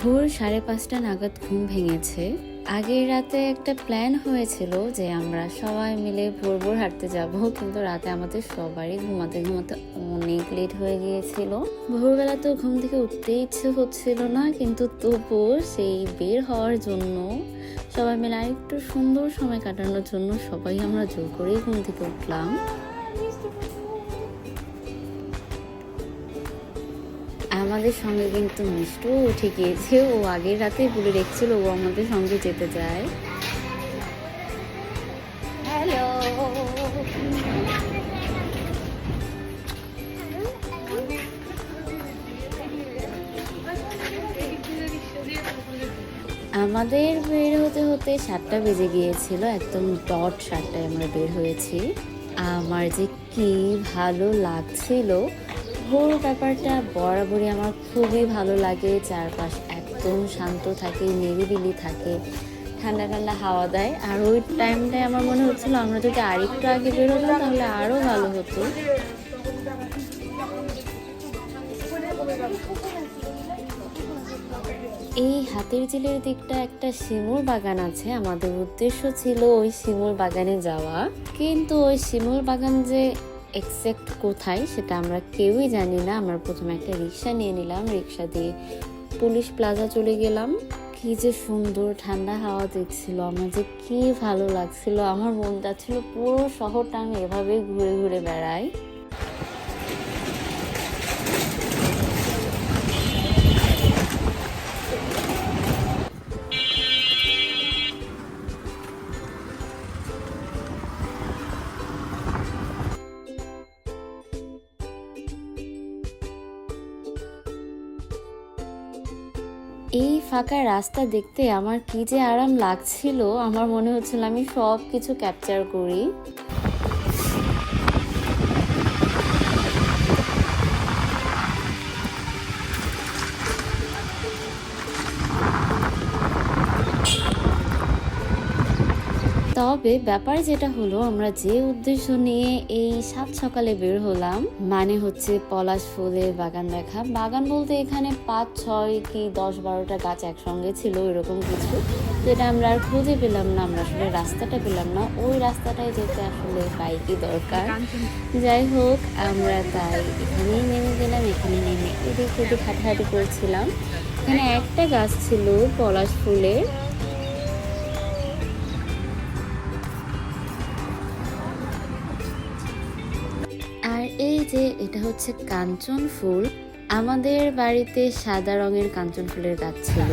ভোর সাড়ে পাঁচটা নাগাদ ঘুম ভেঙেছে। আগের রাতে একটা প্ল্যান হয়েছিল যে আমরা সবাই মিলে ভোর ভোর হাঁটতে যাব, কিন্তু রাতে আমাদের সবারই ঘুমাতে ঘুমাতে অনেক লেট হয়ে গিয়েছিল। ভোরবেলা তো ঘুম থেকে উঠতে ইচ্ছে হচ্ছিল না, কিন্তু তবুও সেই বের হওয়ার জন্য সবাই মিলে আরেকটু সুন্দর সময় কাটানোর জন্য সবাই আমরা জোর করেই ঘুম থেকে উঠলাম। আমাদের সঙ্গে কিন্তু মিষ্টু উঠে গিয়েছে। ও আগের রাতেই বলে রেখেছিল ও আমাদের সঙ্গে যেতে যায়। হ্যালো। আমাদের বের হতে হতে সাতটা বেজে গিয়েছিল একদম ডট সাতটায় আমরা বের হয়েছি। আমার যে কি ভালো লাগছিল ভোর ব্যাপারটা বরাবরই আমার খুবই ভালো লাগে। চারপাশ একদম শান্ত থাকে, নিরিবিলি থাকে, ঠান্ডা ঠান্ডা হাওয়া দেয়। আর ওই টাইমটায় আমার মনে হচ্ছিল আমরা যদি আরেকটু আগে বের হতাম তাহলে আরও ভালো হতো। এই হাতের ঝিলের দিকটা একটা শিমুল বাগান আছে। আমাদের উদ্দেশ্য ছিল ওই শিমুল বাগানে যাওয়া। কিন্তু ওই শিমুল বাগান যে এক্সাক্ট কোথায় সেটা আমরা কেউই জানি না। আমরা প্রথমে একটা রিক্সা নিয়ে নিলাম। রিক্সা দিয়ে পুলিশ প্লাজা চলে গেলাম। কি যে সুন্দর ঠান্ডা হাওয়া দিচ্ছিল আমার, যে কি ভালো লাগছিল। আমার মন যাচ্ছিল পুরো শহরটা আমি এভাবে ঘুরে ঘুরে বেড়াই। ফাঁকা রাস্তা দেখতে আমার কি যে আরাম লাগছিল, আমার মনে হচ্ছিল আমি সব কিছু ক্যাপচার করি। তবে ব্যাপার যেটা হলো, আমরা যে উদ্দেশ্য নিয়ে এই সাত সকালে বের হলাম মানে হচ্ছে পলাশ ফুলের বাগান দেখা। বাগান বলতে এখানে পাঁচ, ছয় কি দশ বারোটা গাছ একসঙ্গে ছিল, এরকম কিছু। যেটা আমরা আর খুঁজে পেলাম না, আমরা আসলে রাস্তাটা পেলাম না। ওই রাস্তাটায় যেতে আসলে বাইকই দরকার? যাই হোক, আমরা তাই এখানেই নেমে গেলাম, এখানে নেমে এদিক ওদিক হাঁটাহাঁটি করছিলাম। এখানে একটা গাছ ছিল পলাশ ফুলের। যে এটা হচ্ছে কাঞ্চন ফুল, আমাদের বাড়িতে সাদা রঙের কাঞ্চন ফুলের গাছ ছিল।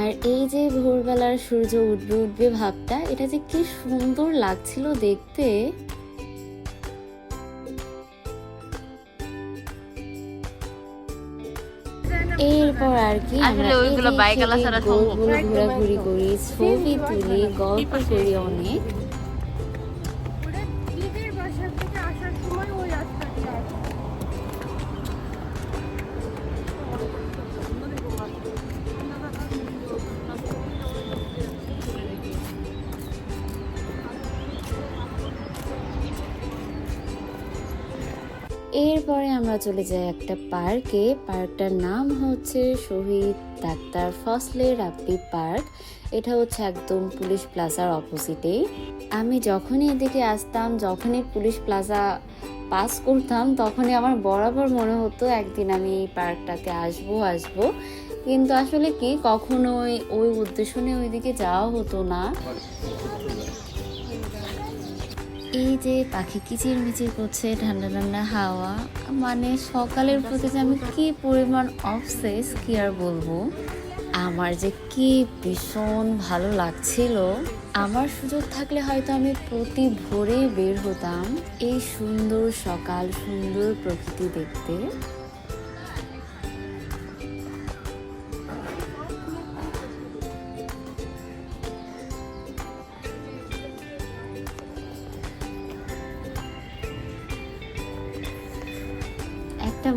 আর এই যে ভোরবেলার সূর্য উঠবে উঠবে ভাবটা, এটা যে কি সুন্দর লাগছিল দেখতে। আর কি আসলে ওইগুলো বাইক সেদিক ছাড়া সম্ভব। ঘোরাঘুরি করি ছবি তুলি গল্প করি অনেক। চলে যাই একটা পার্কে। পার্কটার নাম হচ্ছে শহীদ ডাক্তার ফসলে রাব্বি পার্ক। এটা হচ্ছে একদম পুলিশ প্লাজার অপোজিটে। আমি যখনই এদিকে আসতাম, যখনই পুলিশ প্লাজা পাস করতাম, তখনই আমার বরাবর মনে হতো একদিন আমি এই পার্কটাতে আসব আসব। কিন্তু আসলে কি, কখনোই ওই উদ্দেশ্য নিয়ে ওইদিকে যাওয়া হতো না। এই যে পাখি কিচির মিচির করছে, ঠান্ডা ঠান্ডা হাওয়া মানে সকালের প্রতি যে আমি কি পরিমাণ অফসেস কি আর বলব? আমার যে কি ভীষণ ভালো লাগছিল। আমার সুযোগ থাকলে হয়তো আমি প্রতি ভোরেই বের হতাম এই সুন্দর সকাল, সুন্দর প্রকৃতি দেখতে।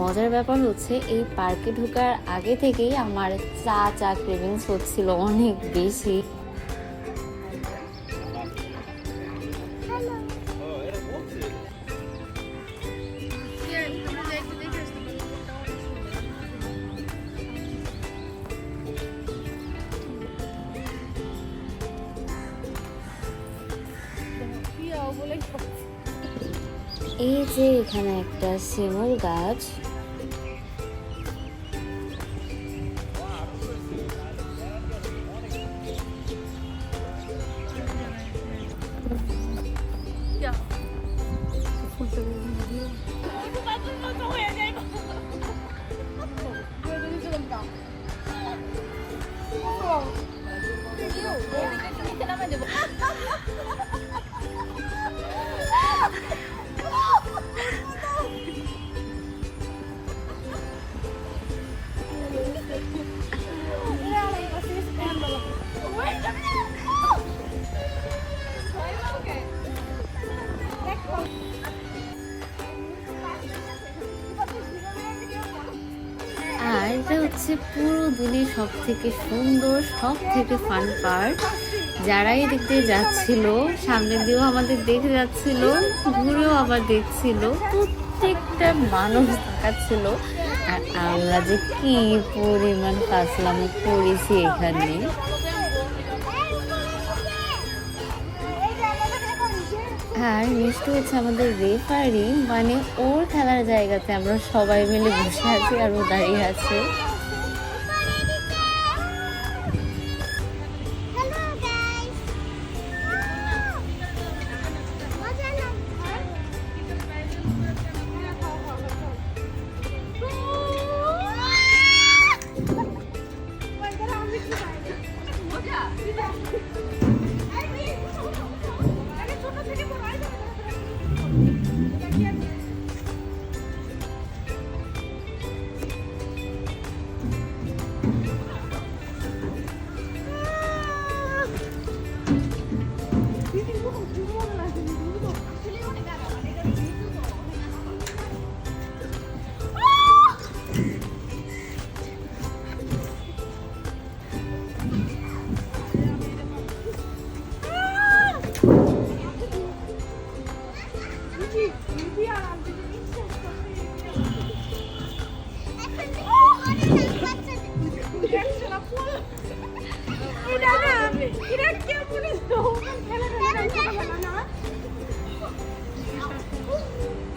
মজার ব্যাপার হচ্ছে এই পার্কে ঢোকার আগে থেকেই আমার চা চা ক্রেভিংস হচ্ছিল অনেক বেশি। এই যে এখানে একটা শিমুল গাছ। হচ্ছে পুরো দিনে সব থেকে সুন্দর সব থেকে ফান পার্ট যারাই দিয়ে যাচ্ছিল সামনে দিয়েও আমাদের দেখে যাচ্ছিল, ঘুরেও আবার দেখছিল, প্রত্যেকটা মানুষ দেখাচ্ছিল আর আমরা যে কি পরিমাণ ফাসলামি করেছি এখানে। আর মিষ্টি হচ্ছে আমাদের রেফারি মানে ওর খেলার জায়গাতে আমরা সবাই মিলে বসে আছি আর ও দাঁড়িয়ে আছে।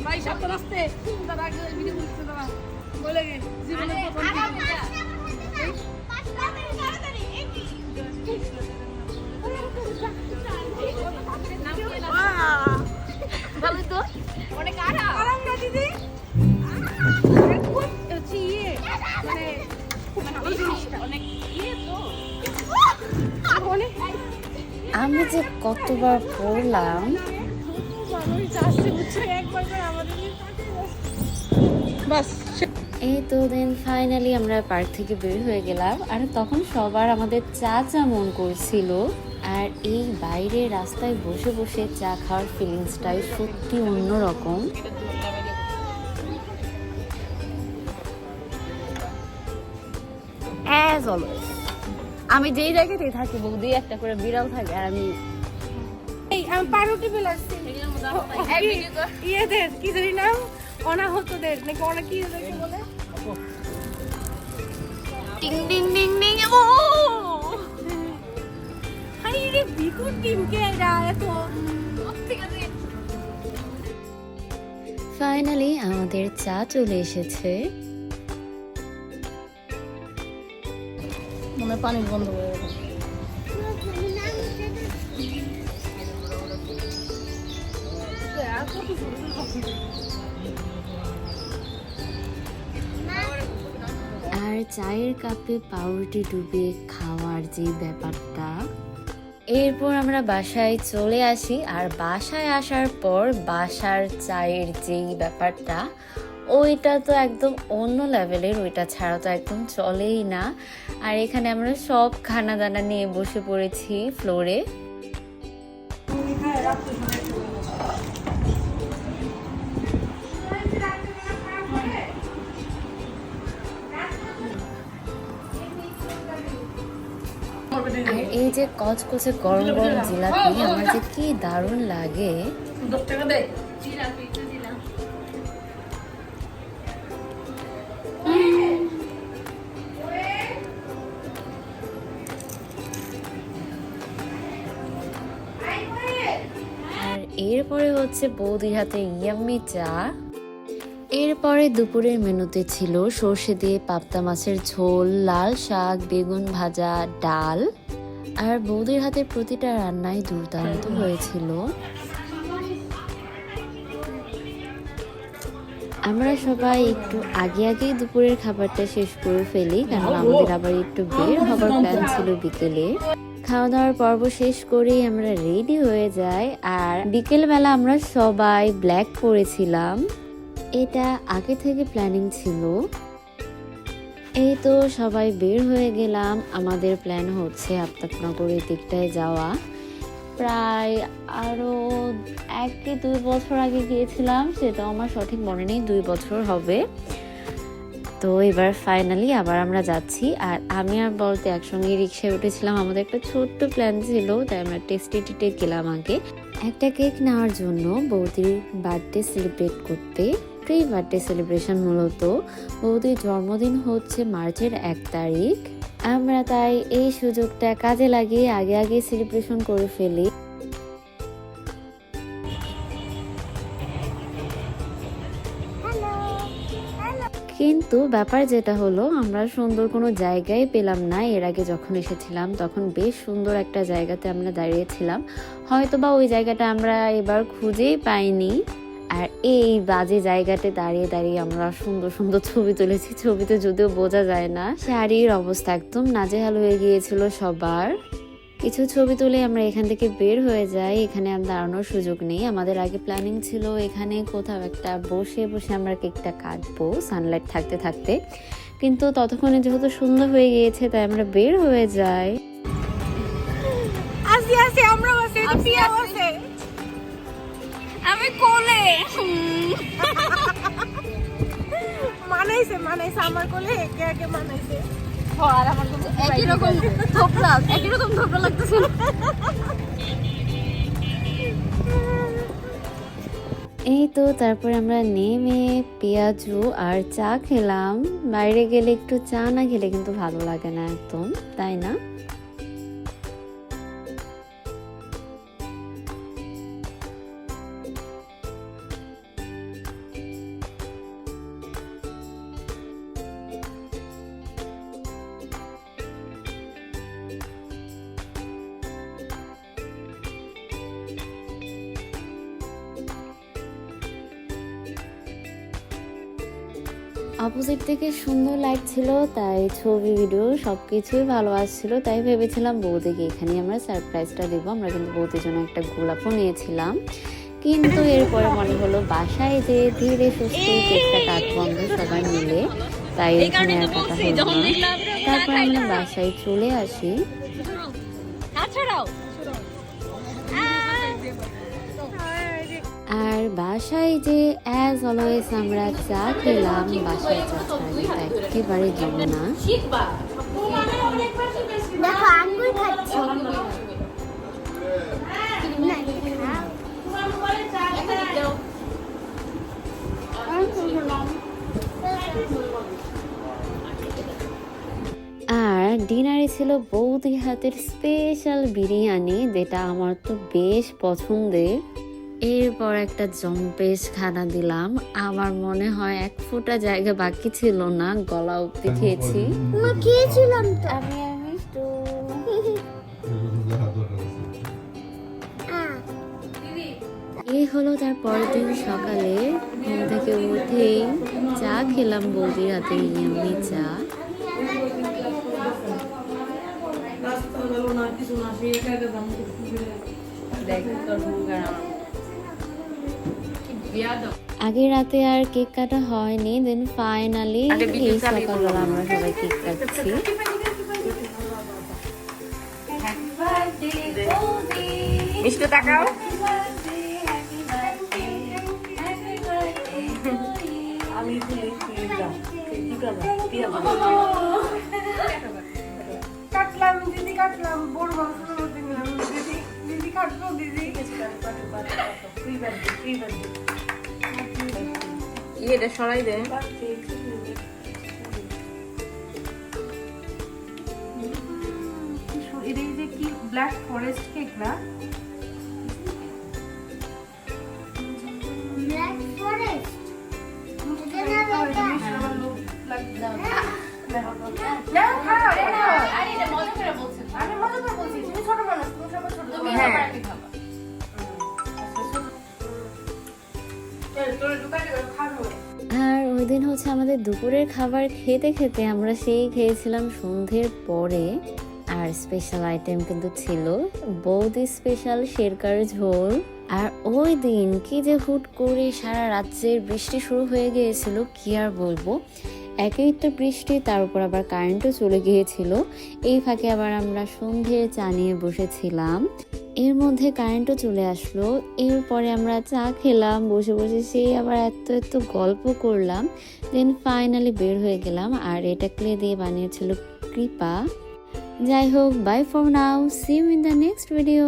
ভাই সাবধান আসতে দাদা আগে ভিডিও করতে দাদা। বলে গে জীবনে প্রথম ভালো তো? অনেক আরাম। আরাম দিদি? খুব হচ্ছে ইয়ে মানে অনেক ইয়ে তো। আমি যে কতবার পড়লাম এই তো দেন ফাইনালি আমরা পার্ক থেকে বের হয়ে গেলাম। আর তখন সবার আমাদের চা চা মন করছিল। আর এই বাইরে রাস্তায় বসে বসে চা খাওয়ার ফিলিংসটাই সত্যি অন্যরকম। অ্যাজ অলওয়েজ আমি যেই জায়গাতেই থাকি বৌদি একটা করে বিড়াল থাকে আর আমি এই আমি পাউরুটি বিলাসছি ইয়েদের কি জানি নাম? অনাহতদের নাকি কি বলে? টিং টিং টিং টিং ও টিমকে এরা এত ফাইনালি আমাদের চা চলে এসেছে। মনে পানি বন্ধ হয়ে গেল আর চায়ের কাপে পাউরুটি ডুবে খাওয়ার যে ব্যাপারটা এরপর আমরা বাসায় চলে আসি আর বাসায় আসার পর বাসার চায়ের যেই ব্যাপারটা, ওইটা তো একদম অন্য লেভেলের, ওইটা ছাড়া তো একদম চলেই না। আর এখানে আমরা সব খানা দানা নিয়ে বসে পড়েছি ফ্লোরে যে কচকচে গরম গরম জিলাপি, আমার যে কি দারুণ লাগে। আর এরপরে হচ্ছে বৌদির হাতে ইয়াম্মি চা। এরপরে দুপুরের মেনুতে ছিল সর্ষে দিয়ে পাবদা মাছের ঝোল, লাল শাক, বেগুন ভাজা, ডাল। আর বৌদির হাতে প্রতিটা রান্নাই দুর্দান্ত হয়েছিল। আমরা সবাই একটু আগে আগেই দুপুরের খাবারটা শেষ করে ফেলি কারণ আমাদের আবার একটু বের হবার প্ল্যান ছিল বিকেলে। খাওয়া দাওয়ার পর্ব শেষ করেই আমরা রেডি হয়ে যাই, আর বিকেলবেলা আমরা সবাই ব্ল্যাক পরেছিলাম এটা আগে থেকে প্ল্যানিং ছিল। এই তো সবাই বের হয়ে গেলাম। আমাদের প্ল্যান হচ্ছে আফতাবনগরের দিকটায় যাওয়া। প্রায় আরও এক কি দুই বছর আগে গিয়েছিলাম, সেটা আমার সঠিক মনে নেই, দুই বছর হবে। তো এবার ফাইনালি আবার আমরা যাচ্ছি। আর আমি আর বলতে একসঙ্গে রিক্সায় উঠেছিলাম। আমাদের একটা ছোট্ট প্ল্যান ছিল, তাই আমরা টেস্টি টিটে গেলাম আগে। একটা কেক নেওয়ার জন্য বৌদির বার্থডে সেলিব্রেট করতে। প্রি বার্থডে সেলিব্রেশন মূলত বৌদির জন্মদিন হচ্ছে মার্চের এক তারিখ। আমরা তাই এই সুযোগটা কাজে লাগিয়ে আগে আগে সেলিব্রেশন করে ফেলি। কিন্তু ব্যাপার যেটা হলো, আমরা সুন্দর কোনো জায়গায় পেলাম না। এর আগে যখন এসেছিলাম, তখন বেশ সুন্দর একটা জায়গাতে আমরা দাঁড়িয়েছিলাম হয়তো বা ওই জায়গাটা আমরা এবার খুঁজেই পাইনি। আর এই বাজে জায়গাতে দাঁড়িয়ে দাঁড়িয়ে আমরা সুন্দর সুন্দর ছবি তুলেছি। ছবিতে যদিও বোঝা যায় না শাড়ির অবস্থা একদম নাজেহাল হয়ে গিয়েছিল সবার। কিছু ছবি তুলে আমরা এখান থেকে বের হয়ে যাই এখানে আর দাঁড়ানোর সুযোগ নেই। আমাদের আগে প্ল্যানিং ছিল এখানে কোথাও একটা বসে বসে আমরা কেকটা কাটবো সানলাইট থাকতে থাকতে। কিন্তু ততক্ষণে যেহেতু সুন্দর হয়ে গিয়েছে তাই আমরা বের হয়ে যাই। আসি আসি আমরা আমি কোলে। মানাইছে মানাইছে আমার কোলে একে একে মানাইছে। আর আমার কোলে একই রকম ধোপলা একই রকম ধোপলা লাগতেছে। এই তো তারপরে আমরা নেমে পেঁয়াজু আর চা খেলাম। বাইরে গেলে একটু চা না খেলে কিন্তু ভালো লাগে না একদম তাই না? থেকে সুন্দর লাগছিল, তাই ছবি ভিডিও সব কিছুই ভালো আসছিল। তাই ভেবেছিলাম বৌদিকে এখানে আমরা সারপ্রাইজটা দেবো। আমরা কিন্তু বৌদির জন্য একটা গোলাপও নিয়েছিলাম। কিন্তু এরপরে মনে হলো বাসায় যে ধীরে সুস্থে কেকটা কাটবো আমরা সবাই মিলে। তাই এখানে আর তারপর আমরা বাসায় চলে আসি। আর বাসায় যে অ্যাজ অলওয়েজ আমরা চা খেলাম বাসায় চা ছাড়া একেবারে যাব না। আর ডিনারে ছিল বৌদি হাতের স্পেশাল বিরিয়ানি যেটা আমার তো বেশ পছন্দের। এরপর একটা জম্পেশ খানা দিলাম। আমার মনে হয় এক ফোঁটা জায়গা বাকি ছিল না গলা অব্দি খেয়েছি। মা খেয়েছিলাম তো। আমি মিষ্টু। এই হলো তার পরের দিন সকালে। ঘুম থেকে উঠেই চা খেলাম বৌদির হাতে ইয়াম্মি চা। আগে রাতে আর কেক কাটা হয়নি দেন ফাইনালি এই সকালবেলা আমরা সবাই কেক কাটছি। মিষ্টি তাকাও। কাটলাম দিদি কাটলাম বড় মাংসের মধ্যে দিদি দিদি কাটলো দিদি। এটা সরাই দে। এটা যে কি ব্ল্যাক ফরেস্ট কেক না? আর দিন হচ্ছে আমাদের দুপুরের খাবার খেতে খেতে আমরা সেই খেয়েছিলাম সন্ধ্যের পরে। আর স্পেশাল আইটেম কিন্তু ছিল বৌদি স্পেশাল শেরকার ঝোল। আর ওই দিন কি যে হুট করে সারা রাজ্যের বৃষ্টি শুরু হয়ে গিয়েছিল, কি আর বলব? একেই তো বৃষ্টি, তার উপর আবার কারেন্টও চলে গিয়েছিল। এই ফাঁকে আবার আমরা সন্ধ্যের চা নিয়ে বসেছিলাম। এর মধ্যে কারেন্টও চলে আসলো। এরপরে আমরা চা খেলাম, বসে বসে সেই আবার এত এত গল্প করলাম দেন ফাইনালি বের হয়ে গেলাম আর এটা ক্লে দিয়ে বানিয়েছিল কৃপা। যাই হোক bye for now see you in the next video